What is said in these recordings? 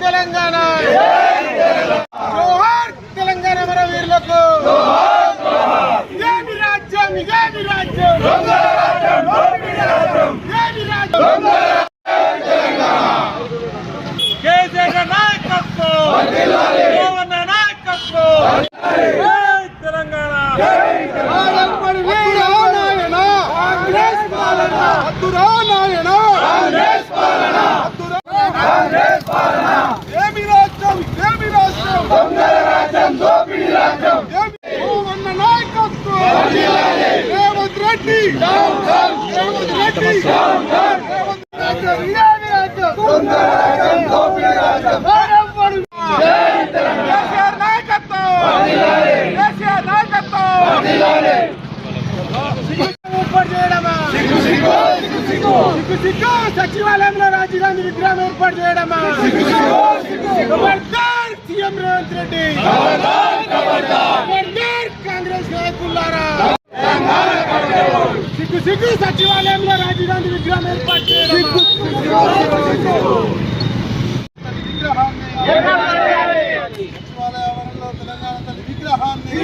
తెలంగాణ జోహార్ తెలంగాణ మన వీరులకు ఏమి రాజ్యం ఇదేమి రాజ్యం ఏమి రాజ్యం కేసీఆర్ నాయకత్వం రేవంత్ నాయకత్వం జై తెలంగాణ ఆడపడి వీరా నాయన కాంగ్రెస్ పాలన అద్దురా నాయన కాంగ్రెస్ పాలన అద్దురా కాంగ్రెస్ పాలన ఏమి రాజ్యం ఏమి రాజ్యం దొంగల రాజ్యం దోపిడి రాజ్యం ఓవన్న నాయకత్వం రేవంత్ రెడ్డి రేవంత్ రెడ్డి రేవంత్ రెడ్డి ఏమి రాజ్యం దొంగల రాజ్యం దోపిడి రాజ్యం ఆడపడి కేసీఆర్ నాయకత్వం కేసీఆర్ నాయకత్వం ఏర్పాటు చేయడమా సిగ్గు సిగ్గు సచివాలయంలో రాజధాని విగ్రహం ఏర్పాటు చేయడమా సీఎం రేవంత్ రెడ్డి ఖబర్దార్ కాంగ్రెస్ నాయకులారా సిగ్గు సచివాలయంలో రాజీవ్ గాంధీ విగ్రహం ఏర్పాటు చేయడం సచివాలయంలో తెలంగాణ తల్లి విగ్రహాన్ని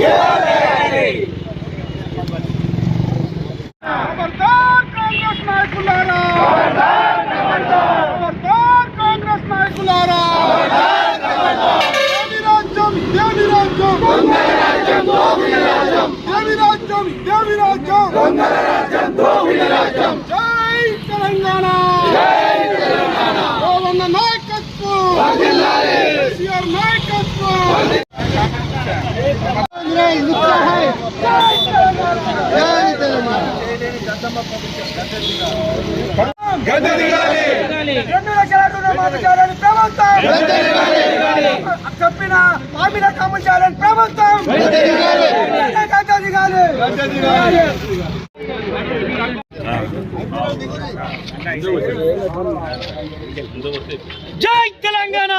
కాంగ్రెస్ నాయకులారా కాంగ్రెస్ నాయకులారా రాజ్యం దేవి రాజ్యం దేవి రాజ్యం. దేవి రాజ్యం జై తెలంగాణ! నాయకత్వం! కేసీఆర్ నాయకత్వం! జై తెలంగాణ రెండు లక్షల రుణమాఫీ చేయాలని ప్రభుత్వం చెప్పిన హామీలకు అమలు చేయాలని ప్రభుత్వం గద్దె దిగాలి. జై తెలంగాణ కేసీఆర్ నాయకత్వం. కేసీఆర్ గారి రాజ్యం ఏమి రాజ్యం ఏమి రాజ్యం ఏమి జై తెలంగాణ!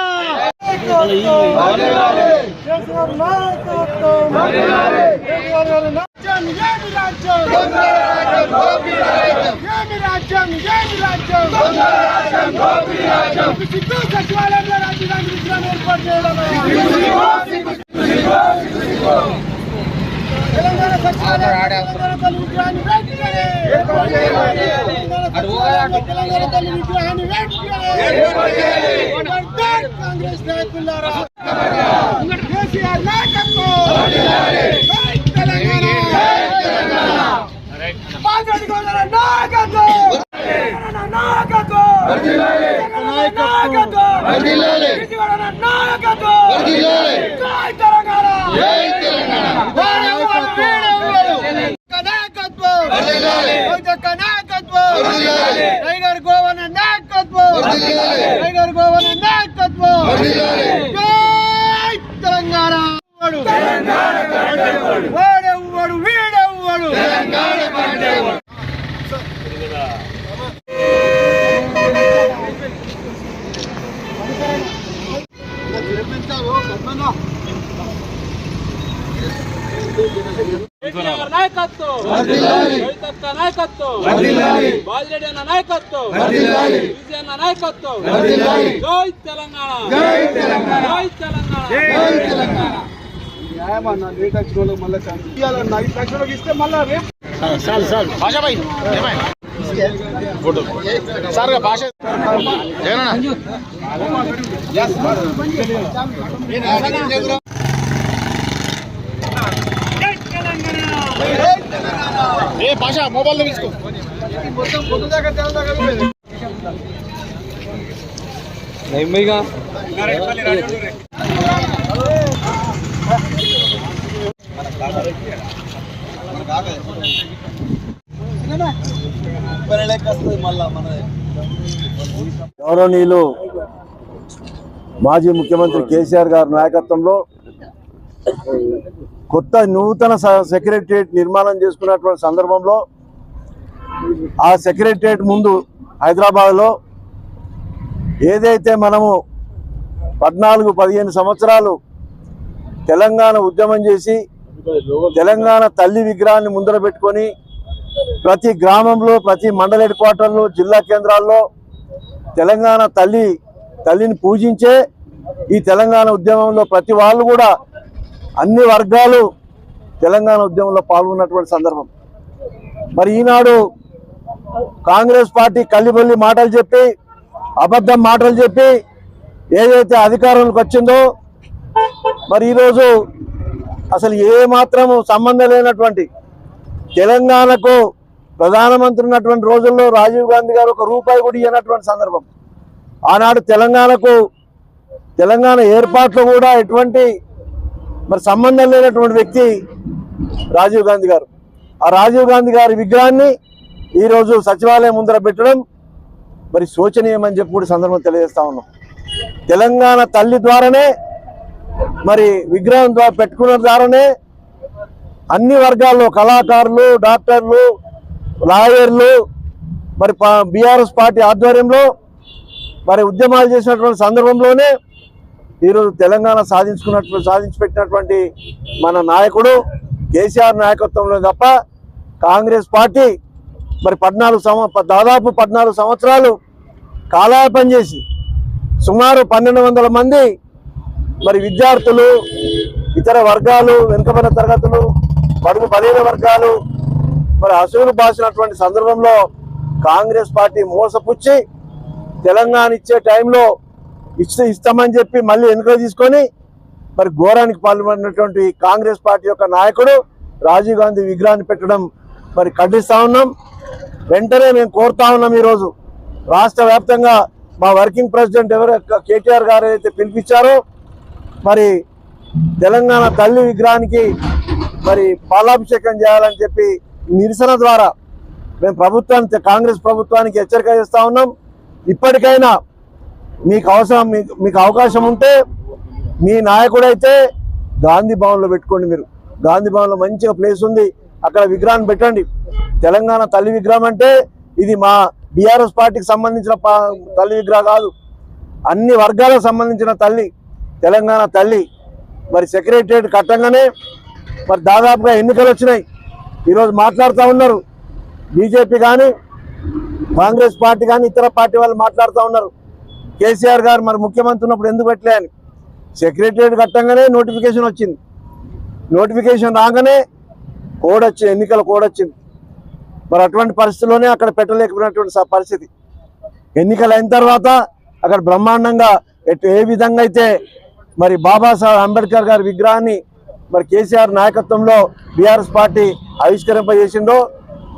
సచివాలయంలో విగ్రహం ఏర్పాటు చేయడం తెలంగాణ సచివాలయం విగ్రహాన్ని కాంగ్రెస్ నాయకులారా కేసీఆర్ నాయకత్వం తెలంగాణ. నాయకత్వం నాయకత్వం నాయకత్వం టైగర్ గోవన నాయకత్వం. టైగర్ గోవన నాయకత్వం. జై తెలంగాణ. వాడెవ్వడు వీడెవ్వడు. నాయకత్వం. కవితక్క నాయకత్వం. బాజిరెడ్డి అన్న నాయకత్వం. విజయ అన్న నాయకత్వం. జై తెలంగాణ. జై తెలంగాణ. జై తెలంగాణ. ఏమన్నా లేట్ వచ్చిన మళ్ళీ ఛాన్స్ ఇవ్వాలన్నా ఐదు లక్షలకు ఇస్తే మళ్ళా రేపు సార్ భాష జగనన్న జై తెలంగాణ. ఏ భాష మొబైల్ తీసుకో. గౌరవనీయులు మాజీ ముఖ్యమంత్రి కేసీఆర్ గారి నాయకత్వంలో కొత్త నూతన స- సెక్రటరియట్ నిర్మాణం చేసుకున్నటువంటి సందర్భంలో ఆ సెక్రటరియట్ ముందు హైదరాబాద్లో ఏదైతే మనము పద్నాలుగు పదిహేను సంవత్సరాలు తెలంగాణ ఉద్యమం చేసి తెలంగాణ తల్లి విగ్రహాన్ని ముందర పెట్టుకొని ప్రతి గ్రామంలో ప్రతి మండల హెడ్ క్వార్టర్లో జిల్లా కేంద్రాల్లో తెలంగాణ తల్లి తల్లిని పూజించే ఈ తెలంగాణ ఉద్యమంలో ప్రతి వాళ్ళు కూడా అన్ని వర్గాలు తెలంగాణ ఉద్యమంలో పాల్గొన్నటువంటి సందర్భం. మరి ఈనాడు కాంగ్రెస్ పార్టీ కల్లిబొల్లి మాటలు చెప్పి అబద్ధం మాటలు చెప్పి ఏదైతే అధికారంలోకి వచ్చిందో మరి ఈరోజు అసలు ఏ మాత్రము సంబంధం లేనటువంటి తెలంగాణకు ప్రధానమంత్రి ఉన్నటువంటి రోజుల్లో రాజీవ్ గాంధీ గారు ఒక రూపాయి కూడా ఇవ్వనటువంటి సందర్భం. ఆనాడు తెలంగాణకు తెలంగాణ ఏర్పాట్లు కూడా ఎటువంటి మరి సంబంధం లేనటువంటి వ్యక్తి రాజీవ్ గాంధీ గారు. ఆ రాజీవ్ గాంధీ గారి విగ్రహాన్ని ఈరోజు సచివాలయం ముందర పెట్టడం మరి శోచనీయమని చెప్పి కూడా సందర్భం తెలియజేస్తా ఉన్నాం. తెలంగాణ తల్లి ద్వారానే మరి విగ్రహం ద్వారా పెట్టుకున్న ద్వారానే అన్ని వర్గాల్లో కళాకారులు డాక్టర్లు లాయర్లు మరి బీఆర్ఎస్ పార్టీ ఆధ్వర్యంలో మరి ఉద్యమాలు చేసినటువంటి సందర్భంలోనే ఈరోజు తెలంగాణ సాధించుకున్నటువంటి సాధించి పెట్టినటువంటి మన నాయకుడు కేసీఆర్ నాయకత్వంలో తప్ప కాంగ్రెస్ పార్టీ మరి పద్నాలుగు సంవ దాదాపు పద్నాలుగు సంవత్సరాలు కాలాయపం చేసి సుమారు పన్నెండు వందల మంది మరి విద్యార్థులు ఇతర వర్గాలు వెనుకబడిన తరగతులు బడుగు బలైన వర్గాలు మరి అసూలు బాసినటువంటి సందర్భంలో కాంగ్రెస్ పార్టీ మోసపుచ్చి తెలంగాణ ఇచ్చే టైంలో ఇస్తే ఇస్తామని చెప్పి మళ్ళీ ఎన్నికలు తీసుకొని మరి ఘోరానికి పాల్పడినటువంటి కాంగ్రెస్ పార్టీ యొక్క నాయకుడు రాజీవ్ గాంధీ విగ్రహాన్ని పెట్టడం మరి ఖండిస్తా ఉన్నాం. వెంటనే మేము కోరుతా ఉన్నాం ఈరోజు. రాష్ట్ర వ్యాప్తంగా మా వర్కింగ్ ప్రెసిడెంట్ ఎవరు? కేటీఆర్ గారు అయితే పిలిపించారో మరి తెలంగాణ తల్లి విగ్రహానికి మరి పాలాభిషేకం చేయాలని చెప్పి నిరసన ద్వారా మేము ప్రభుత్వానికి కాంగ్రెస్ ప్రభుత్వానికి హెచ్చరిక చేస్తా ఉన్నాం. ఇప్పటికైనా మీకు అవసరం మీకు మీకు అవకాశం ఉంటే మీ నాయకుడైతే గాంధీ భవన్లో పెట్టుకోండి మీరు. గాంధీ భవన్లో మంచిగా ప్లేస్ ఉంది. అక్కడ విగ్రహాన్ని పెట్టండి. తెలంగాణ తల్లి విగ్రహం అంటే ఇది మా బీఆర్ఎస్ పార్టీకి సంబంధించిన పా- తల్లి విగ్రహం కాదు. అన్ని వర్గాలకు సంబంధించిన తల్లి తెలంగాణ తల్లి. మరి సెక్రటరియట్ కట్టంగానే మరి దాదాపుగా ఎన్నికలు వచ్చినాయి. ఈరోజు మాట్లాడుతూ ఉన్నారు. బీజేపీ కానీ కాంగ్రెస్ పార్టీ కానీ ఇతర పార్టీ వాళ్ళు మాట్లాడుతూ ఉన్నారు. కేసీఆర్ గారు మరి ముఖ్యమంత్రి ఉన్నప్పుడు ఎందుకు పెట్టలే అని? సెక్రటరియట్ కట్టంగానే నోటిఫికేషన్ వచ్చింది. నోటిఫికేషన్ రాగానే కోడ్ వచ్చింది ఎన్నికల కోడ్ వచ్చింది. మరి అటువంటి పరిస్థితుల్లోనే అక్కడ పెట్టలేకపోయినటువంటి పరిస్థితి. ఎన్నికలు అయిన తర్వాత అక్కడ బ్రహ్మాండంగా ఎటు ఏ విధంగా అయితే మరి బాబాసాహెబ్ అంబేద్కర్ గారి విగ్రహాన్ని మరి కేసీఆర్ నాయకత్వంలో బీఆర్ఎస్ పార్టీ ఆవిష్కరింపజేసిందో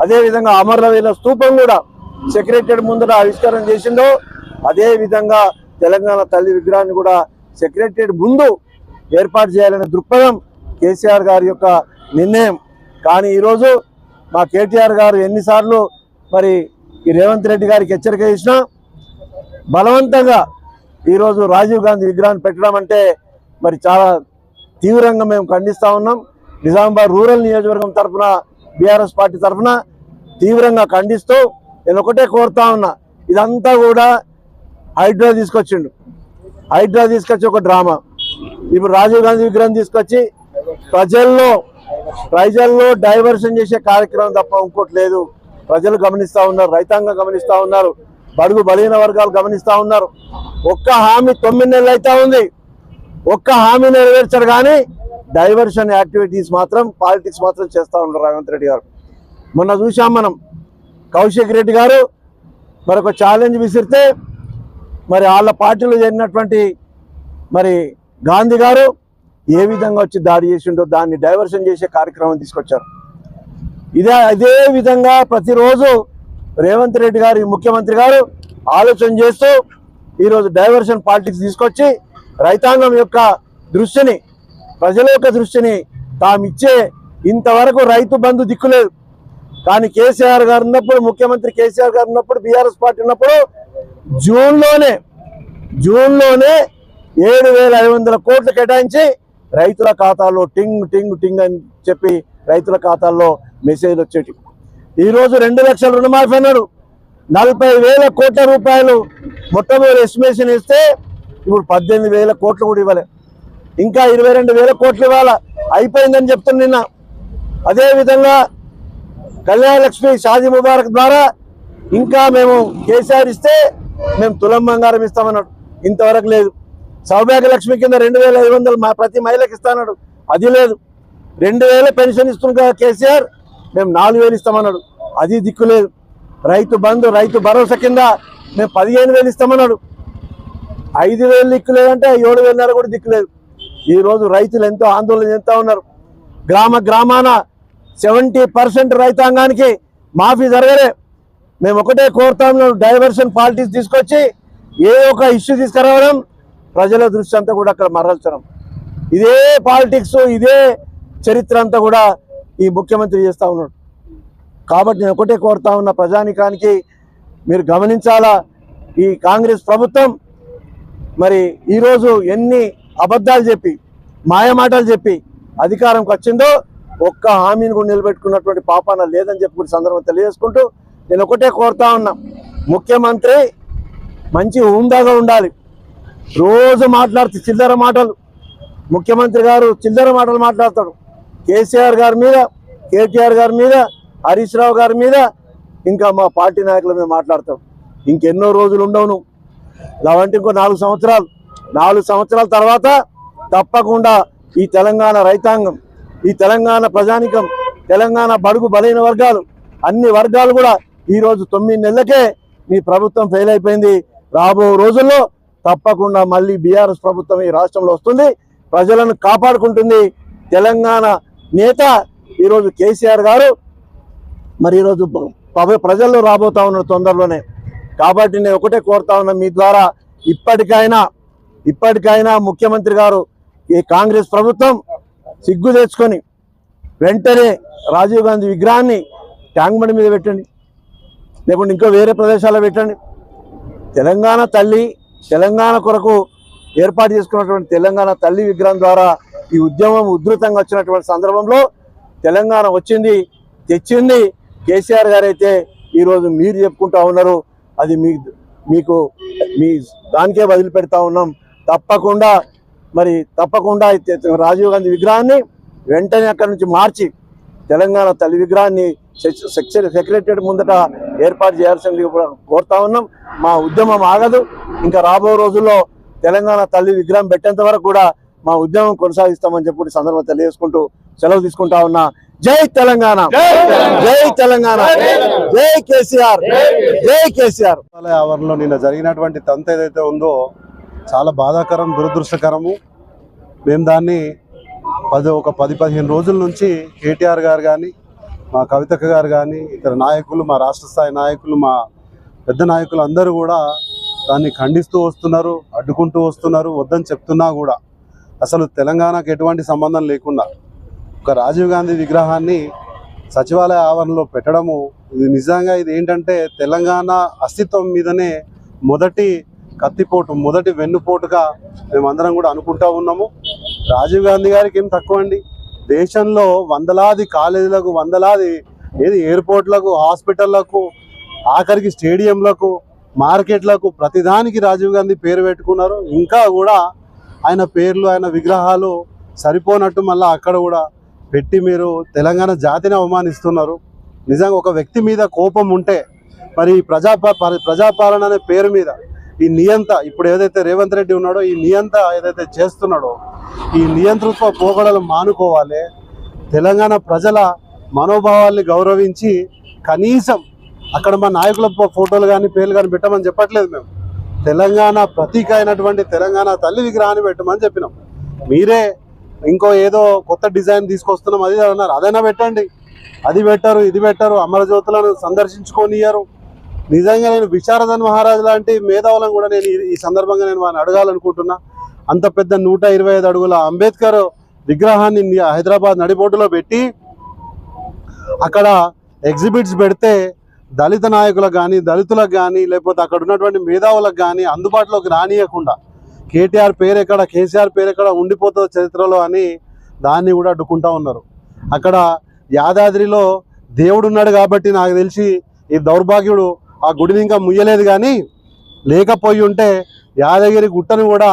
అదేవిధంగా అమరవీల స్తూపం కూడా సెక్రటరీ ముందర ఆవిష్కరణ చేసిందో అదేవిధంగా తెలంగాణ తల్లి విగ్రహాన్ని కూడా సెక్రటరియట్ ముందు ఏర్పాటు చేయాలనే దృక్పథం కేసీఆర్ గారి యొక్క నిర్ణయం. కానీ ఈరోజు మా కేటీఆర్ గారు ఎన్నిసార్లు మరి ఈ రేవంత్ రెడ్డి గారికి హెచ్చరిక చేసినా బలవంతంగా ఈరోజు రాజీవ్ గాంధీ విగ్రహాన్ని పెట్టడం అంటే మరి చాలా తీవ్రంగా మేము ఖండిస్తూ ఉన్నాం. నిజామాబాద్ రూరల్ నియోజకవర్గం తరఫున బీఆర్ఎస్ పార్టీ తరఫున తీవ్రంగా ఖండిస్తూ నేను ఒకటే కోరుతా ఉన్నా ఇదంతా కూడా హైడ్రా తీసుకొచ్చిండు. హైడ్రా తీసుకొచ్చి ఒక డ్రామా. ఇప్పుడు రాజీవ్ గాంధీ విగ్రహం తీసుకొచ్చి ప్రజల్లో ప్రజల్లో డైవర్షన్ చేసే కార్యక్రమం తప్ప ఇంకోటి లేదు. ప్రజలు గమనిస్తూ ఉన్నారు రైతాంగం గమనిస్తూ ఉన్నారు బడుగు బలహీన వర్గాలు గమనిస్తూ ఉన్నారు. ఒక్క హామీ తొమ్మిది నెలలు అయితే ఉంది. ఒక్క హామీ నెరవేర్చారు కానీ డైవర్షన్ యాక్టివిటీస్ మాత్రం పాలిటిక్స్ మాత్రం చేస్తూ ఉన్నారు రేవంత్ రెడ్డి గారు. మొన్న చూసాం మనం. కౌశిక్ రెడ్డి గారు మరొక ఛాలెంజ్ విసిరితే మరి వాళ్ళ పార్టీలో జరిగినటువంటి మరి గాంధీ గారు ఏ విధంగా వచ్చి దాడి చేసిండో దాన్ని డైవర్షన్ చేసే కార్యక్రమం తీసుకొచ్చారు. ఇదే అదే విధంగా ప్రతిరోజు రేవంత్ రెడ్డి గారు ముఖ్యమంత్రి గారు ఆలోచన చేస్తూ ఈరోజు డైవర్షన్ పాలిటిక్స్ తీసుకొచ్చి రైతాంగం యొక్క దృష్టిని ప్రజల యొక్క దృష్టిని తామిచ్చే ఇంతవరకు రైతు బంధు దిక్కులేదు. కానీ కేసీఆర్ గారు ఉన్నప్పుడు ముఖ్యమంత్రి కేసీఆర్ గారు ఉన్నప్పుడు బీఆర్ఎస్ పార్టీ ఉన్నప్పుడు జూన్లోనే జూన్లోనే ఏడు వేల ఐదు వందల కోట్లు కేటాయించి రైతుల ఖాతాలో టింగ్ టింగ్ టింగ్ అని చెప్పి రైతుల ఖాతాల్లో మెసేజ్లు వచ్చేటి ఈరోజు రెండు లక్షల రుణమాఫీ అన్నాడు నలభై వేల కోట్ల రూపాయలు మొట్టమొదటి ఎస్టిమేషన్ ఇస్తే ఇప్పుడు పద్దెనిమిది వేల కోట్లు కూడా ఇవ్వలే. ఇంకా ఇరవై రెండు వేల కోట్లు ఇవ్వాలా. అయిపోయిందని చెప్తున్నా నిన్న. అదేవిధంగా కళ్యాణ లక్ష్మి ముబారక్ ద్వారా ఇంకా మేము కేసీఆర్ ఇస్తే మేము తులం బంగారం ఇస్తామన్నాడు. ఇంతవరకు లేదు. సౌభాగ్య లక్ష్మి కింద రెండు వేల ఐదు వందలు మా ప్రతి మహిళకి ఇస్తాన్నాడు అది లేదు. రెండు వేల పెన్షన్ ఇస్తున్న కేసీఆర్ మేము నాలుగు వేలు ఇస్తామన్నాడు. అది దిక్కు లేదు. రైతు బంధు రైతు భరోసా కింద మేము పదిహేను వేలు ఇస్తామన్నాడు. ఐదు వేలు దిక్కు లేదంటే ఏడు వేలున్నర కూడా దిక్కు లేదు. ఈ రోజు రైతులు ఎంతో ఆందోళన చెందుతా ఉన్నారు. గ్రామ గ్రామాన సెవెంటీ పర్సెంట్ రైతాంగానికి మాఫీ జరగలే. మేము ఒకటే కోరుతా డైవర్షన్ పాలిటిక్స్ తీసుకొచ్చి ఏ ఒక ఇష్యూ తీసుకురావడం ప్రజల దృష్టి అంతా కూడా అక్కడ మరల్చడం. ఇదే పాలిటిక్స్ ఇదే చరిత్ర అంతా కూడా ఈ ముఖ్యమంత్రి చేస్తా ఉన్నాడు. కాబట్టి నేను ఒకటే కోరుతా ఉన్న ప్రజానికానికి మీరు గమనించాలా ఈ కాంగ్రెస్ ప్రభుత్వం మరి ఈరోజు ఎన్ని అబద్ధాలు చెప్పి మాయమాటలు చెప్పి అధికారంకి వచ్చిందో ఒక్క హామీని కూడా నిలబెట్టుకున్నటువంటి పాపాన లేదని చెప్పి కూడా సందర్భం తెలియజేసుకుంటూ నేను ఒకటే కోరుతా ఉన్నా ముఖ్యమంత్రి మంచి హుందాగా ఉండాలి. రోజు మాట్లాడుతూ చిల్లర మాటలు. ముఖ్యమంత్రి గారు చిల్లర మాటలు మాట్లాడతాడు కేసీఆర్ గారి మీద కేటీఆర్ గారి మీద హరీష్ రావు గారి మీద ఇంకా మా పార్టీ నాయకుల మీద మాట్లాడతాడు ఇంకెన్నో రోజులు ఉండవు నువ్వు. లేవంటే ఇంకో నాలుగు సంవత్సరాలు. నాలుగు సంవత్సరాల తర్వాత తప్పకుండా ఈ తెలంగాణ రైతాంగం ఈ తెలంగాణ ప్రజానికం తెలంగాణ బడుగు బలైన వర్గాలు అన్ని వర్గాలు కూడా ఈరోజు తొమ్మిది నెలలకే మీ ప్రభుత్వం ఫెయిల్ అయిపోయింది. రాబో రోజుల్లో తప్పకుండా మళ్ళీ బీఆర్ఎస్ ప్రభుత్వం ఈ రాష్ట్రంలో వస్తుంది. ప్రజలను కాపాడుకుంటుంది. తెలంగాణ నేత ఈరోజు కేసీఆర్ గారు. మరి ఈరోజు ప్రజల్లో రాబోతా ఉన్న తొందరలోనే. కాబట్టి నేను ఒకటే కోరుతా ఉన్నా మీ ద్వారా. ఇప్పటికైనా ఇప్పటికైనా ముఖ్యమంత్రి గారు ఈ కాంగ్రెస్ ప్రభుత్వం సిగ్గు తెచ్చుకొని వెంటనే రాజీవ్ గాంధీ విగ్రహాన్ని ట్యాంక్ బండి మీద పెట్టండి. లేకుంటే ఇంకో వేరే ప్రదేశాల్లో పెట్టండి. తెలంగాణ తల్లి తెలంగాణ కొరకు ఏర్పాటు చేసుకున్నటువంటి తెలంగాణ తల్లి విగ్రహం ద్వారా ఈ ఉద్యమం ఉధృతంగా వచ్చినటువంటి సందర్భంలో తెలంగాణ వచ్చింది తెచ్చింది కేసీఆర్ గారు అయితే ఈరోజు మీరు చెప్పుకుంటా ఉన్నారు. అది మీ మీకు మీ దానికే వదిలిపెడతా ఉన్నాం. తప్పకుండా మరి తప్పకుండా రాజీవ్ గాంధీ విగ్రహాన్ని వెంటనే అక్కడి నుంచి మార్చి తెలంగాణ తల్లి విగ్రహాన్ని సెక్రటరీ ముందట ఏర్పాటు చేయాల్సింది కూడా కోరుతా ఉన్నాం. మా ఉద్యమం ఆగదు. ఇంకా రాబో రోజుల్లో తెలంగాణ తల్లి విగ్రహం పెట్టేంత వరకు కూడా మా ఉద్యమం కొనసాగిస్తామని చెప్పి ఈ సందర్భంగా తెలియజేసుకుంటూ సెలవు తీసుకుంటా ఉన్నా. జై తెలంగాణ! జై తెలంగాణ! జై కేసీఆర్! జై కేసీఆర్! ఆవరణలో నిన్న జరిగినటువంటి తంతు ఏదైతే ఉందో చాలా బాధాకరం దురదృష్టకరము. మేము దాన్ని పది ఒక పది పదిహేను రోజుల నుంచి కేటీఆర్ గారు కానీ మా కవితక్క గారు కానీ ఇతర నాయకులు మా రాష్ట్ర స్థాయి నాయకులు మా పెద్ద నాయకులు అందరూ కూడా దాన్ని ఖండిస్తూ వస్తున్నారు అడ్డుకుంటూ వస్తున్నారు వద్దని చెప్తున్నా కూడా. అసలు తెలంగాణకు ఎటువంటి సంబంధం లేకుండా ఒక రాజీవ్ గాంధీ విగ్రహాన్ని సచివాలయ ఆవరణలో పెట్టడము ఇది నిజంగా ఇది ఏంటంటే తెలంగాణ అస్తిత్వం మీదనే మొదటి కత్తిపోటు మొదటి వెన్నుపోటుగా మేమందరం కూడా అనుకుంటా ఉన్నాము. రాజీవ్ గాంధీ గారికి ఏం తక్కువ అండి దేశంలో వందలాది కాలేజీలకు వందలాది ఏది ఎయిర్పోర్ట్లకు హాస్పిటళ్ళకు ఆఖరికి స్టేడియంలకు మార్కెట్లకు ప్రతిదానికి రాజీవ్ గాంధీ పేరు పెట్టుకున్నారు. ఇంకా కూడా ఆయన పేర్లు ఆయన విగ్రహాలు సరిపోనట్టు మళ్ళీ అక్కడ కూడా పెట్టి మీరు తెలంగాణ జాతిని అవమానిస్తున్నారు. నిజంగా ఒక వ్యక్తి మీద కోపం ఉంటే మరి ఈ ప్రజా ప్రజాపాలన అనే పేరు మీద ఈ నియంత ఇప్పుడు ఏదైతే రేవంత్ రెడ్డి ఉన్నాడో ఈ నియంత ఏదైతే చేస్తున్నాడో ఈ నియంతృత్వ పోగడలు మానుకోవాలి. తెలంగాణ ప్రజల మనోభావాల్ని గౌరవించి కనీసం అక్కడ మా నాయకుల ఫోటోలు కానీ పేర్లు కానీ పెట్టమని చెప్పట్లేదు మేము. తెలంగాణ ప్రతీక అయినటువంటి తెలంగాణ తల్లి విగ్రహాన్ని పెట్టమని చెప్పినాం. మీరే ఇంకో ఏదో కొత్త డిజైన్ తీసుకొస్తున్నాం అది అన్నారు. అదైనా పెట్టండి. అది పెట్టారు ఇది పెట్టారు అమరజ్యోతులను సందర్శించుకోనియరు నిజంగా నేను విశారదన్ మహారాజ్ లాంటి మేధావులను కూడా నేను ఈ- సందర్భంగా నేను వారిని అడగాలనుకుంటున్నా. అంత పెద్ద నూట ఇరవై ఐదు అడుగుల అంబేద్కర్ విగ్రహాన్ని హైదరాబాద్ నడిబోర్డులో పెట్టి అక్కడ ఎగ్జిబిట్స్ పెడితే దళిత నాయకులకు కానీ దళితులకు కానీ లేకపోతే అక్కడ ఉన్నటువంటి మేధావులకు కానీ అందుబాటులోకి రానియకుండా కేటీఆర్ పేరు ఎక్కడ కేసీఆర్ పేరు ఎక్కడ ఉండిపోతుందో చరిత్రలో అని దాన్ని కూడా అడ్డుకుంటా ఉన్నారు. అక్కడ యాదాద్రిలో దేవుడు ఉన్నాడు కాబట్టి నాకు తెలిసి ఈ దౌర్భాగ్యుడు ఆ గుడిని ఇంకా ముయ్యలేదు కానీ లేకపోయి ఉంటే యాదగిరి గుట్టను కూడా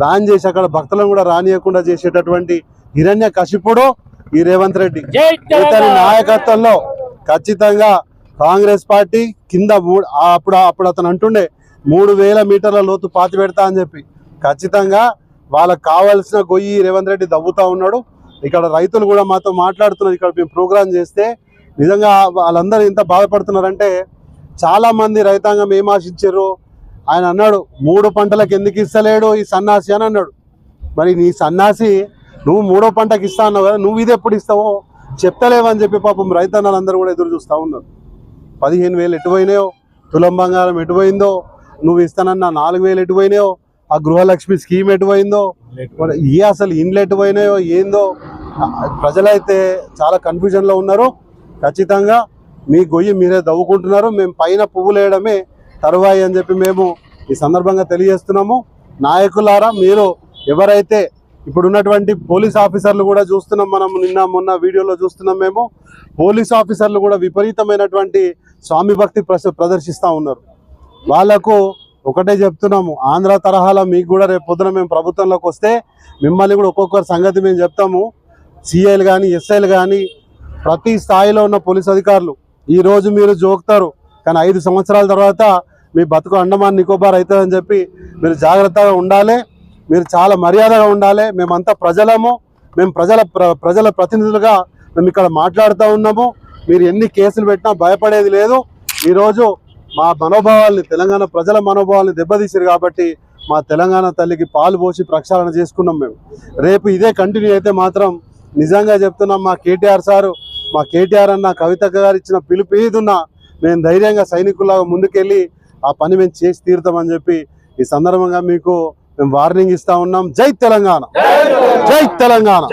బ్యాన్ చేసి అక్కడ భక్తులను కూడా రానియకుండా చేసేటటువంటి హిరణ్య కశిపుడు ఈ రేవంత్ రెడ్డి. ఇతని నాయకత్వంలో ఖచ్చితంగా కాంగ్రెస్ పార్టీ కింద మూడు అప్పుడు అప్పుడు అతను అంటుండే మూడు వేల మీటర్ల లోతు పాతి పెడతా అని చెప్పి. ఖచ్చితంగా వాళ్ళకి కావాల్సిన గొయ్యి రేవంత్ రెడ్డి దవ్వుతా ఉన్నాడు. ఇక్కడ రైతులు కూడా మాతో మాట్లాడుతున్నారు. ఇక్కడ మేము ప్రోగ్రాం చేస్తే నిజంగా వాళ్ళందరూ ఎంత బాధపడుతున్నారంటే చాలా మంది రైతాంగం ఏం ఆశించారు? ఆయన అన్నాడు మూడు పంటలకు ఎందుకు ఇస్తలేడు ఈ సన్నాసి అని అన్నాడు. మరి నీ సన్నాసి నువ్వు మూడో పంటకి ఇస్తా అన్నావు కదా నువ్వు ఇది ఎప్పుడు ఇస్తావో చెప్తలేవని చెప్పి పాపం రైతన్నలందరూ కూడా ఎదురు చూస్తూ ఉన్నారు. పదిహేను వేలు ఎటుపోయినాయో తులం బంగారం ఎటుపోయిందో నువ్వు ఇస్తానన్న నాలుగు వేలు ఎటుపోయినాయో ఆ గృహలక్ష్మి స్కీమ్ ఎటు పోయిందో ఏ అసలు ఇండ్లు ఎటుపోయినాయో ఏందో ప్రజలైతే చాలా కన్ఫ్యూజన్లో ఉన్నారు. ఖచ్చితంగా మీ గొయ్యి మీరే దవ్వుకుంటున్నారు మేము పైన పువ్వులు వేయడమే తరువాయి అని చెప్పి మేము ఈ సందర్భంగా తెలియజేస్తున్నాము. నాయకులారా మీరు ఎవరైతే ఇప్పుడున్నటువంటి పోలీస్ ఆఫీసర్లు కూడా చూస్తున్నాం మనం నిన్న మొన్న వీడియోలో చూస్తున్నాం మేము పోలీస్ ఆఫీసర్లు కూడా విపరీతమైనటువంటి స్వామి భక్తి ప్రదర్శిస్తూ ఉన్నారు. వాళ్ళకు ఒకటే చెప్తున్నాము ఆంధ్ర తరహాలో మీకు కూడా రేపు పొద్దున మేము ప్రభుత్వంలోకి వస్తే మిమ్మల్ని కూడా ఒక్కొక్కరి సంగతి మేము చెప్తాము. సిఐలు కానీ ఎస్ఐలు కానీ ప్రతి స్థాయిలో ఉన్న పోలీస్ అధికారులు ఈరోజు మీరు జోకుతారు కానీ ఐదు సంవత్సరాల తర్వాత మీ బతుకు అండమాన్ నికోబార్ అవుతుందని చెప్పి మీరు జాగ్రత్తగా ఉండాలి. మీరు చాలా మర్యాదగా ఉండాలి. మేమంతా ప్రజలము. మేము ప్రజల ప్ర- ప్రజల ప్రతినిధులుగా మేము ఇక్కడ మాట్లాడుతూ ఉన్నాము. మీరు ఎన్ని కేసులు పెట్టినా భయపడేది లేదు. ఈరోజు మా మనోభావాల్ని తెలంగాణ ప్రజల మనోభావాల్ని దెబ్బతీసారు కాబట్టి మా తెలంగాణ తల్లికి పాలు పోసి ప్రక్షాళన చేసుకున్నాం మేము. రేపు ఇదే కంటిన్యూ అయితే మాత్రం నిజంగా చెప్తున్నాం మా కేటీఆర్ సారు. మా కేటీఆర్ అన్న కవిత గారు ఇచ్చిన పిలుపు ఏదున్నా మేము ధైర్యంగా సైనికుల్లాగా ముందుకెళ్ళి ఆ పని మేము చేసి తీరుతామని చెప్పి ఈ సందర్భంగా మీకు మేము వార్నింగ్ ఇస్తా ఉన్నాం. జై తెలంగాణ. జై తెలంగాణ.